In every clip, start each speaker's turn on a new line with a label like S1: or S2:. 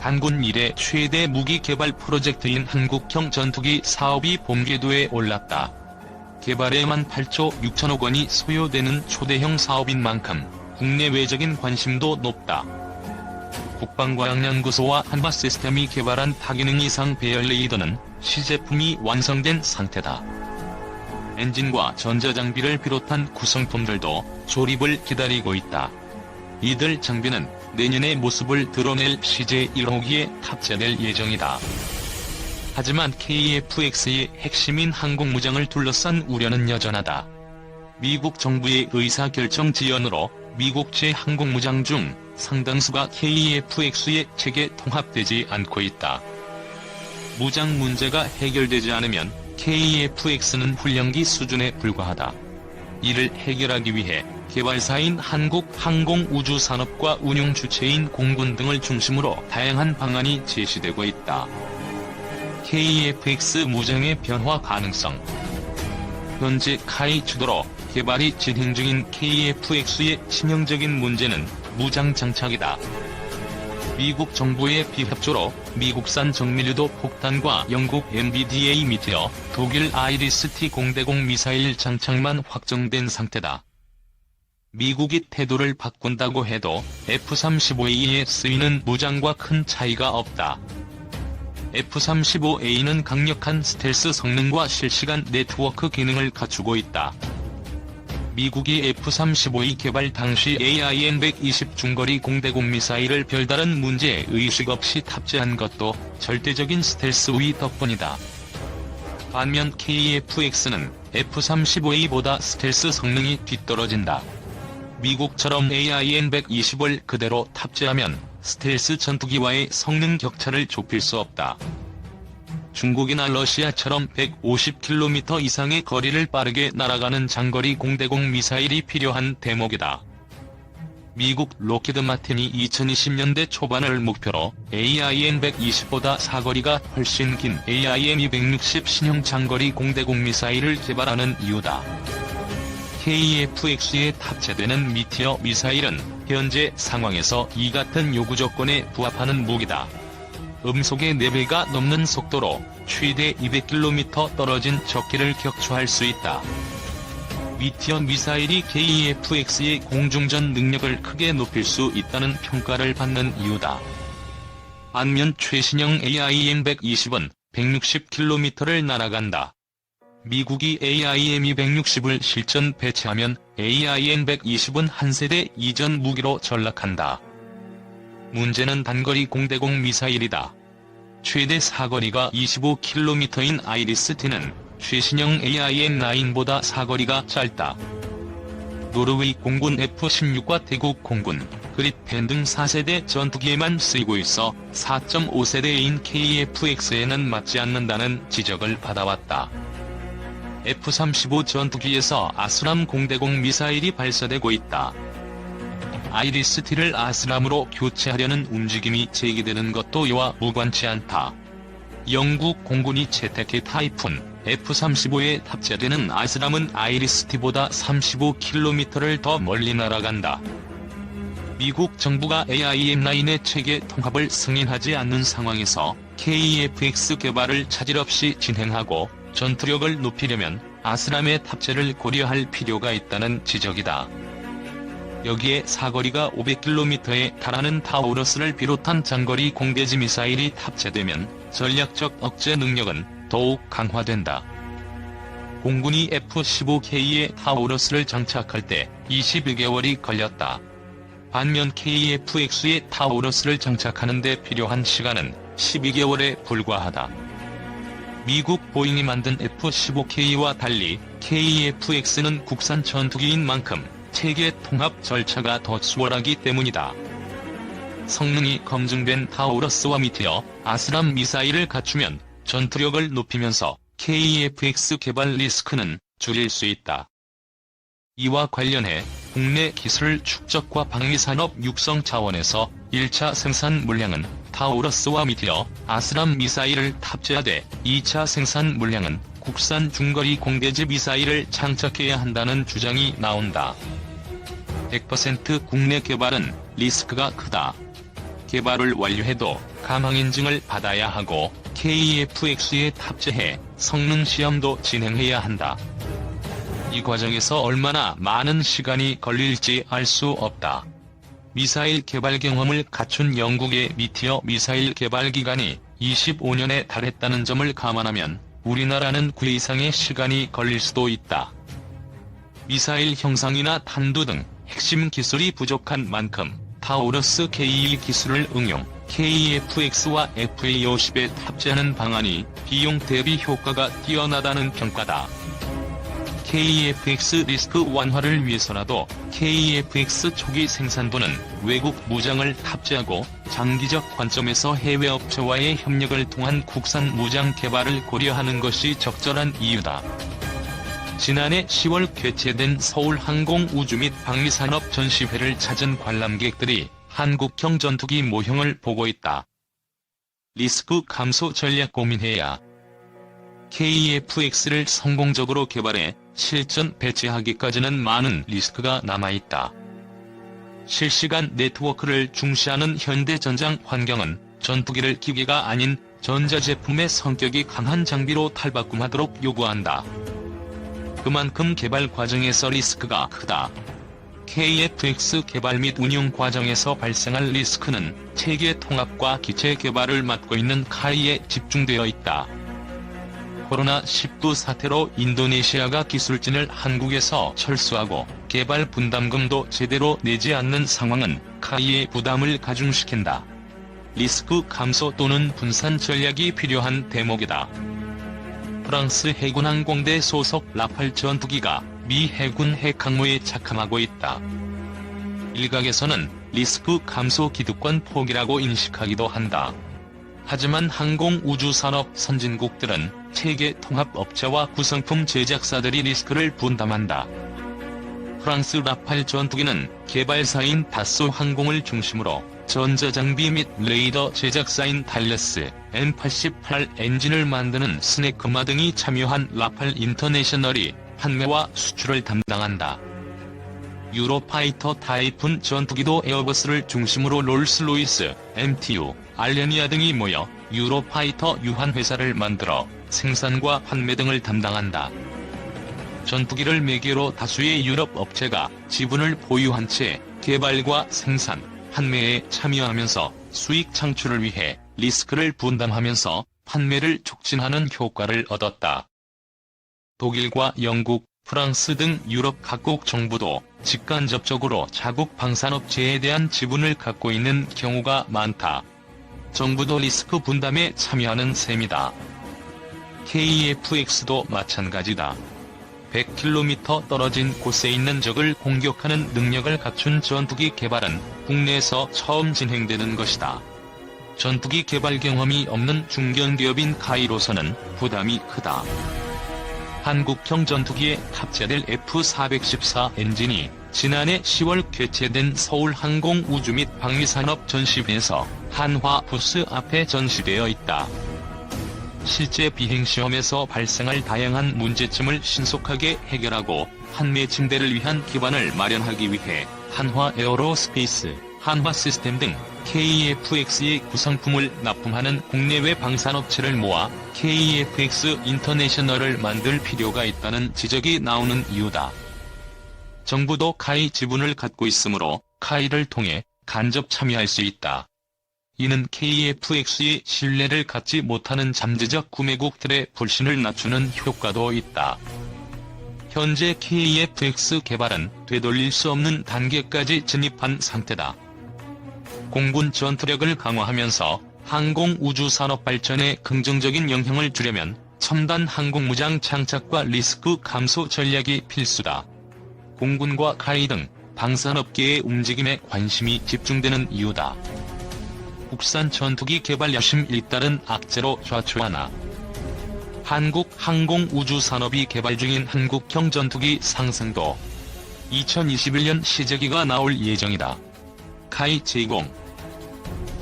S1: 단군 이래 최대 무기 개발 프로젝트인 한국형 전투기 사업이 본궤도에 올랐다. 개발에만 8조 6천억 원이 소요되는 초대형 사업인 만큼 국내외적인 관심도 높다. 국방과학연구소와 한화시스템이 개발한 다기능 이상 배열 레이더는 시제품이 완성된 상태다. 엔진과 전자장비를 비롯한 구성품들도 조립을 기다리고 있다. 이들 장비는 내년의 모습을 드러낼 CJ1호기에 탑재될 예정이다. 하지만 KF-X의 핵심인 항공무장을 둘러싼 우려는 여전하다. 미국 정부의 의사결정 지연으로 미국제 항공무장 중 상당수가 KF-X의 체계 통합되지 않고 있다. 무장 문제가 해결되지 않으면 KF-X는 훈련기 수준에 불과하다. 이를 해결하기 위해 개발사인 한국항공우주산업과 운용 주체인 공군 등을 중심으로 다양한 방안이 제시되고 있다. KF-X 무장의 변화 가능성 현재 카이 주도로 개발이 진행 중인 KF-X의 치명적인 문제는 무장 장착이다. 미국 정부의 비협조로 미국산 정밀유도 폭탄과 영국 MBDA 미티어, 독일 아이리스-T 공대공 미사일 장착만 확정된 상태다. 미국이 태도를 바꾼다고 해도 F-35A에 쓰이는 무장과 큰 차이가 없다. F-35A는 강력한 스텔스 성능과 실시간 네트워크 기능을 갖추고 있다. 미국이 F-35E 개발 당시 AIM-120 중거리 공대공 미사일을 별다른 문제 의식 없이 탑재한 것도 절대적인 스텔스 우위 덕분이다. 반면 KF-X는 F-35A보다 스텔스 성능이 뒤떨어진다. 미국처럼 AIM-120을 그대로 탑재하면 스텔스 전투기와의 성능 격차를 좁힐 수 없다. 중국이나 러시아처럼 150km 이상의 거리를 빠르게 날아가는 장거리 공대공 미사일이 필요한 대목이다. 미국 로키드 마틴이 2020년대 초반을 목표로 AIM-120보다 사거리가 훨씬 긴 AIM-260 신형 장거리 공대공 미사일을 개발하는 이유다. KF-X에 탑재되는 미티어 미사일은 현재 상황에서 이 같은 요구 조건에 부합하는 무기다. 음속의 4배가 넘는 속도로 최대 200km 떨어진 적기를 격추할 수 있다. 미티어 미사일이 KF-X의 공중전 능력을 크게 높일 수 있다는 평가를 받는 이유다. 반면 최신형 AIM-120은 160km를 날아간다. 미국이 AIM-260을 실전 배치하면 AIM-120은 한 세대 이전 무기로 전락한다. 문제는 단거리 공대공 미사일이다. 최대 사거리가 25km인 아이리스-T는 최신형 AIM-9보다 사거리가 짧다. 노르웨이 공군 F-16과 태국 공군, 그리펜 등 4세대 전투기에만 쓰이고 있어 4.5세대인 KF-X에는 맞지 않는다는 지적을 받아왔다. F-35 전투기에서 아스람 공대공 미사일이 발사되고 있다. 아이리스-T를 아스람으로 교체하려는 움직임이 제기되는 것도 이와 무관치 않다. 영국 공군이 채택해 타이푼 F-35에 탑재되는 아스람은 아이리스-T보다 35km를 더 멀리 날아간다. 미국 정부가 AIM-9의 체계 통합을 승인하지 않는 상황에서 KF-X 개발을 차질 없이 진행하고 전투력을 높이려면 아스람의 탑재를 고려할 필요가 있다는 지적이다. 여기에 사거리가 500km에 달하는 타우러스를 비롯한 장거리 공대지 미사일이 탑재되면 전략적 억제 능력은 더욱 강화된다. 공군이 F-15K에 타우러스를 장착할 때 21개월이 걸렸다. 반면 KF-X에 타우러스를 장착하는 데 필요한 시간은 12개월에 불과하다. 미국 보잉이 만든 F-15K와 달리 KF-X는 국산 전투기인 만큼 체계 통합 절차가 더 수월하기 때문이다. 성능이 검증된 타우러스와 미티어, 아스람 미사일을 갖추면 전투력을 높이면서 KF-X 개발 리스크는 줄일 수 있다. 이와 관련해 국내 기술 축적과 방위산업 육성 차원에서 1차 생산 물량은 타우러스와 미티어, 아스람 미사일을 탑재하되 2차 생산 물량은 국산 중거리 공대지 미사일을 장착해야 한다는 주장이 나온다. 100% 국내 개발은 리스크가 크다. 개발을 완료해도 가망 인증을 받아야 하고 KF-X에 탑재해 성능 시험도 진행해야 한다. 이 과정에서 얼마나 많은 시간이 걸릴지 알 수 없다. 미사일 개발 경험을 갖춘 영국의 미티어 미사일 개발 기간이 25년에 달했다는 점을 감안하면 우리나라는 그 이상의 시간이 걸릴 수도 있다. 미사일 형상이나 탄두 등 핵심 기술이 부족한 만큼 타우러스 K1 기술을 응용 KF-X와 FA-50에 탑재하는 방안이 비용 대비 효과가 뛰어나다는 평가다. KF-X 리스크 완화를 위해서라도 KF-X 초기 생산부는 외국 무장을 탑재하고 장기적 관점에서 해외 업체와의 협력을 통한 국산 무장 개발을 고려하는 것이 적절한 이유다. 지난해 10월 개최된 서울항공우주 및 방위산업 전시회를 찾은 관람객들이 한국형 전투기 모형을 보고 있다. 리스크 감소 전략 고민해야 KF-X를 성공적으로 개발해 실전 배치하기까지는 많은 리스크가 남아있다. 실시간 네트워크를 중시하는 현대 전장 환경은 전투기를 기계가 아닌 전자제품의 성격이 강한 장비로 탈바꿈하도록 요구한다. 그만큼 개발 과정에서 리스크가 크다. KF-X 개발 및 운용 과정에서 발생할 리스크는 체계 통합과 기체 개발을 맡고 있는 카이에 집중되어 있다. 코로나19 사태로 인도네시아가 기술진을 한국에서 철수하고 개발 분담금도 제대로 내지 않는 상황은 카이의 부담을 가중시킨다. 리스크 감소 또는 분산 전략이 필요한 대목이다. 프랑스 해군 항공대 소속 라팔 전투기가 미 해군 핵 항모에 착함하고 있다. 일각에서는 리스크 감소 기득권 포기라고 인식하기도 한다. 하지만 항공우주산업 선진국들은 체계 통합 업체와 구성품 제작사들이 리스크를 분담한다. 프랑스 라팔 전투기는 개발사인 다소 항공을 중심으로 전자장비 및 레이더 제작사인 달레스, M88 엔진을 만드는 스네크마 등이 참여한 라팔 인터내셔널이 판매와 수출을 담당한다. 유로파이터 타이푼 전투기도 에어버스를 중심으로 롤스로이스, MTU, 알레니아 등이 모여 유로파이터 유한회사를 만들어 생산과 판매 등을 담당한다. 전투기를 매개로 다수의 유럽 업체가 지분을 보유한 채 개발과 생산, 판매에 참여하면서 수익 창출을 위해 리스크를 분담하면서 판매를 촉진하는 효과를 얻었다. 독일과 영국, 프랑스 등 유럽 각국 정부도 직간접적으로 자국 방산업체에 대한 지분을 갖고 있는 경우가 많다. 정부도 리스크 분담에 참여하는 셈이다. KF-X도 마찬가지다. 100km 떨어진 곳에 있는 적을 공격하는 능력을 갖춘 전투기 개발은 국내에서 처음 진행되는 것이다. 전투기 개발 경험이 없는 중견기업인 카이로서는 부담이 크다. 한국형 전투기에 탑재될 F-414 엔진이 지난해 10월 개최된 서울항공우주 및 방위산업 전시회에서 한화 부스 앞에 전시되어 있다. 실제 비행시험에서 발생할 다양한 문제점을 신속하게 해결하고 판매 증대를 위한 기반을 마련하기 위해 한화 에어로스페이스, 한화 시스템 등 KF-X의 구성품을 납품하는 국내외 방산업체를 모아 KF-X 인터내셔널을 만들 필요가 있다는 지적이 나오는 이유다. 정부도 카이 지분을 갖고 있으므로 카이를 통해 간접 참여할 수 있다. 이는 KF-X의 신뢰를 갖지 못하는 잠재적 구매국들의 불신을 낮추는 효과도 있다. 현재 KF-X 개발은 되돌릴 수 없는 단계까지 진입한 상태다. 공군 전투력을 강화하면서 항공 우주 산업 발전에 긍정적인 영향을 주려면 첨단 항공 무장 장착과 리스크 감소 전략이 필수다. 공군과 카이 등 방산업계의 움직임에 관심이 집중되는 이유다. 국산 전투기 개발 야심 일달은 악재로 좌초하나. 한국 항공우주산업이 개발 중인 한국형 전투기 상승도 2021년 시제기가 나올 예정이다. 카이 제공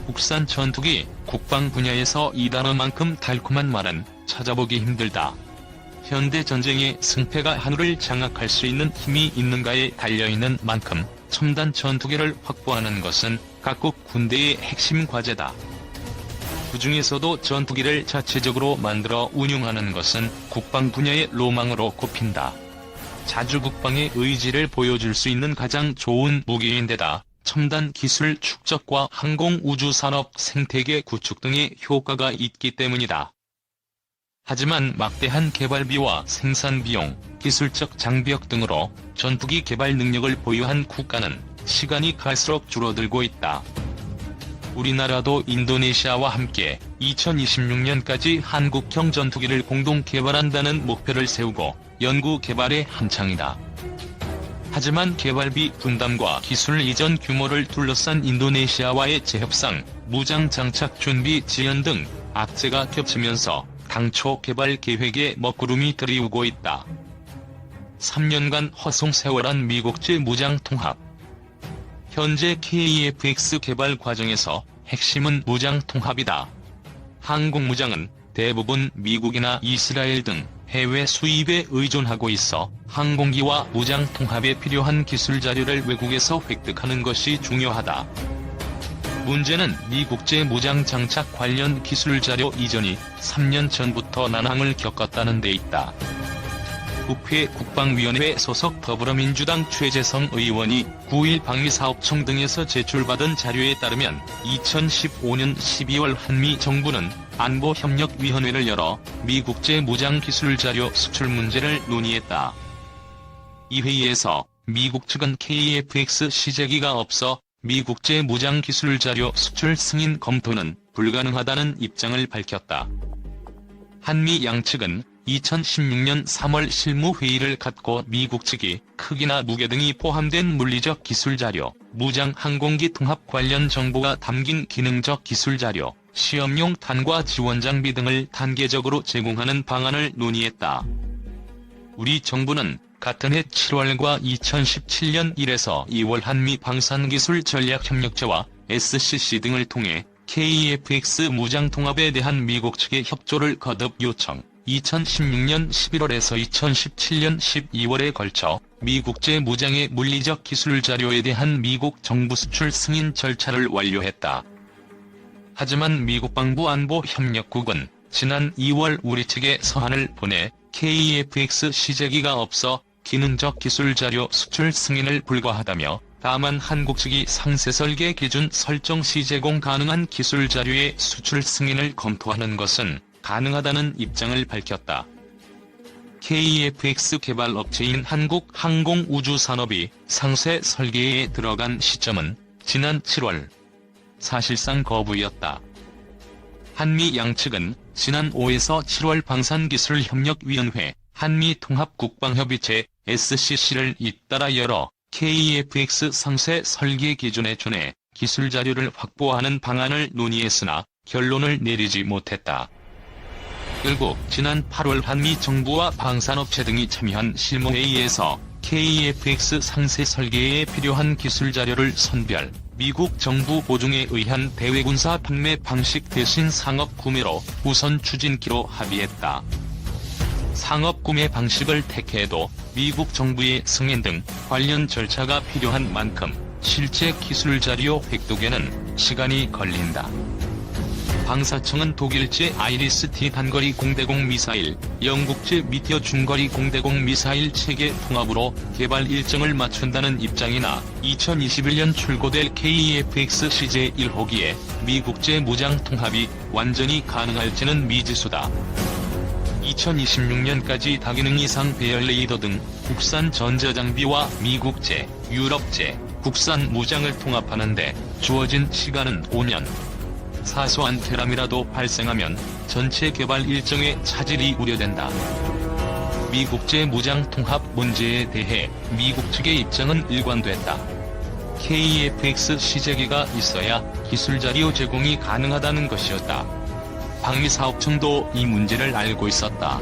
S1: 국산 전투기, 국방 분야에서 이 단어만큼 달콤한 말은 찾아보기 힘들다. 현대 전쟁의 승패가 하늘을 장악할 수 있는 힘이 있는가에 달려있는 만큼 첨단 전투기를 확보하는 것은 각국 군대의 핵심 과제다. 그 중에서도 전투기를 자체적으로 만들어 운용하는 것은 국방 분야의 로망으로 꼽힌다. 자주 국방의 의지를 보여줄 수 있는 가장 좋은 무기인데다 첨단 기술 축적과 항공 우주 산업 생태계 구축 등의 효과가 있기 때문이다. 하지만 막대한 개발비와 생산 비용, 기술적 장벽 등으로 전투기 개발 능력을 보유한 국가는 시간이 갈수록 줄어들고 있다. 우리나라도 인도네시아와 함께 2026년까지 한국형 전투기를 공동 개발한다는 목표를 세우고 연구 개발에 한창이다. 하지만 개발비 분담과 기술 이전 규모를 둘러싼 인도네시아와의 재협상, 무장 장착 준비 지연 등 악재가 겹치면서 당초 개발 계획에 먹구름이 들이우고 있다. 3년간 허송세월한 미국제 무장 통합. 현재 KEFX 개발 과정에서 핵심은 무장 통합이다. 한국 무장은 대부분 미국이나 이스라엘 등 해외 수입에 의존하고 있어 항공기와 무장 통합에 필요한 기술 자료를 외국에서 획득하는 것이 중요하다. 문제는 미국제 무장 장착 관련 기술 자료 이전이 3년 전부터 난항을 겪었다는 데 있다. 국회 국방위원회 소속 더불어민주당 최재성 의원이 9일 방위사업청 등에서 제출받은 자료에 따르면 2015년 12월 한미 정부는 안보협력위원회를 열어 미국제 무장기술 자료 수출 문제를 논의했다. 이 회의에서 미국 측은 KFX 시제기가 없어 미국제 무장기술 자료 수출 승인 검토는 불가능하다는 입장을 밝혔다. 한미 양측은 2016년 3월 실무회의를 갖고 미국 측이 크기나 무게 등이 포함된 물리적 기술 자료, 무장 항공기 통합 관련 정보가 담긴 기능적 기술 자료, 시험용 탄과 지원 장비 등을 단계적으로 제공하는 방안을 논의했다. 우리 정부는 같은 해 7월과 2017년 1에서 2월 한미 방산기술 전략협력체와 SCC 등을 통해 KEFX 무장 통합에 대한 미국 측의 협조를 거듭 요청. 2016년 11월에서 2017년 12월에 걸쳐 미국제 무장의 물리적 기술 자료에 대한 미국 정부 수출 승인 절차를 완료했다. 하지만 미국 방부 안보 협력국은 지난 2월 우리 측에 서한을 보내 KEFX 시제기가 없어 기능적 기술 자료 수출 승인을 불가하다며 다만 한국 측이 상세 설계 기준 설정 시 제공 가능한 기술 자료의 수출 승인을 검토하는 것은 가능하다는 입장을 밝혔다. KEFX 개발 업체인 한국항공우주산업이 상세 설계에 들어간 시점은 지난 7월. 사실상 거부였다. 한미 양측은 지난 5에서 7월 방산기술협력위원회 한미통합국방협의체 SCC를 잇따라 열어 KEFX 상세 설계 기준에 준해 기술 자료를 확보하는 방안을 논의했으나 결론을 내리지 못했다. 결국 지난 8월 한미 정부와 방산업체 등이 참여한 실무회의에서 KEFX 상세 설계에 필요한 기술 자료를 선별, 미국 정부 보증에 의한 대외군사 판매 방식 대신 상업 구매로 우선 추진키로 합의했다. 상업 구매 방식을 택해도 미국 정부의 승인 등 관련 절차가 필요한 만큼 실제 기술 자료 획득에는 시간이 걸린다. 방사청은 독일제 아이리스-T 단거리 공대공 미사일, 영국제 미티어 중거리 공대공 미사일 체계 통합으로 개발 일정을 맞춘다는 입장이나 2021년 출고될 KEFX CJ 1호기에 미국제 무장 통합이 완전히 가능할지는 미지수다. 2026년까지 다기능 이상 배열 레이더 등 국산 전자장비와 미국제, 유럽제, 국산 무장을 통합하는데 주어진 시간은 5년. 사소한 테람이라도 발생하면 전체 개발 일정에 차질이 우려된다. 미국제 무장 통합 문제에 대해 미국 측의 입장은 일관됐다. KEFX 시제기가 있어야 기술 자료 제공이 가능하다는 것이었다. 방위사업청도 이 문제를 알고 있었다.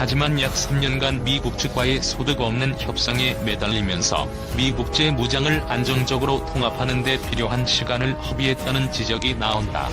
S1: 하지만 약 3년간 미국 측과의 소득 없는 협상에 매달리면서 미국제 무장을 안정적으로 통합하는 데 필요한 시간을 허비했다는 지적이 나온다.